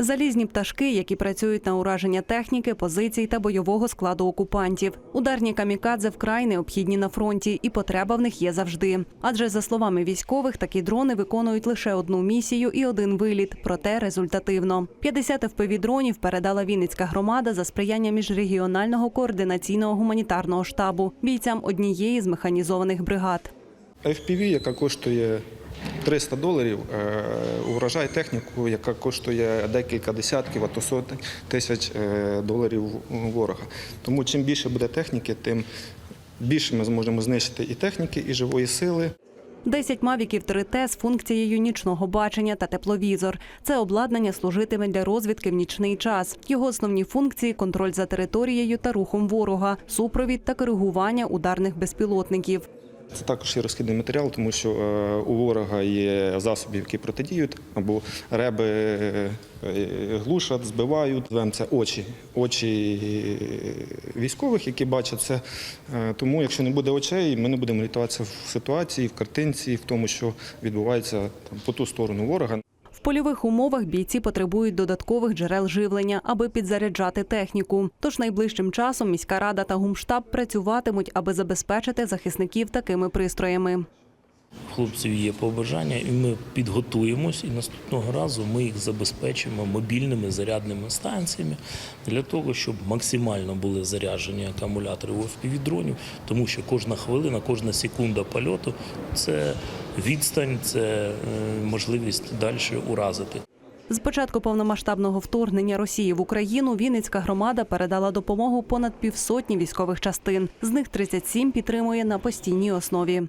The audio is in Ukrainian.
Залізні пташки, які працюють на ураження техніки, позицій та бойового складу окупантів. Ударні камікадзе вкрай необхідні на фронті, і потреба в них є завжди. Адже за словами військових, такі дрони виконують лише одну місію і один виліт, проте результативно. 50 FPV-дронів передала Вінницька громада за сприяння міжрегіонального координаційного гуманітарного штабу бійцям однієї з механізованих бригад. FPV, яка коштує 300 доларів, е, вражає техніку, яка коштує декілька десятків, а то сотень тисяч е, доларів ворога. Тому чим більше буде техніки, тим більше ми зможемо знищити і техніки, і живої сили. 10 мавіків 3Т з функцією нічного бачення та тепловізор. Це обладнання служитиме для розвідки в нічний час. Його основні функції контроль за територією та рухом ворога, супровід та коригування ударних безпілотників. Це також є розхідний матеріал, тому що е, у ворога є засоби, які протидіють, або реби е, глушать, збивають. Це очі, очі військових, які бачать це. Е, Тому, якщо не буде очей, ми не будемо рятуватися в ситуації, в картинці, в тому, що відбувається там, по ту сторону ворога. В польових умовах бійці потребують додаткових джерел живлення, аби підзаряджати техніку. Тож найближчим часом міська рада та гумштаб працюватимуть, аби забезпечити захисників такими пристроями. Хлопців є побажання, і ми підготуємось, і наступного разу ми їх забезпечимо мобільними зарядними станціями для того, щоб максимально були заряджені акумулятори у FPV-дронів, тому що кожна хвилина, кожна секунда польоту це відстань, це е, можливість далі уразити. З початку повномасштабного вторгнення Росії в Україну Вінницька громада передала допомогу понад півсотні військових частин. З них 37 підтримує на постійній основі.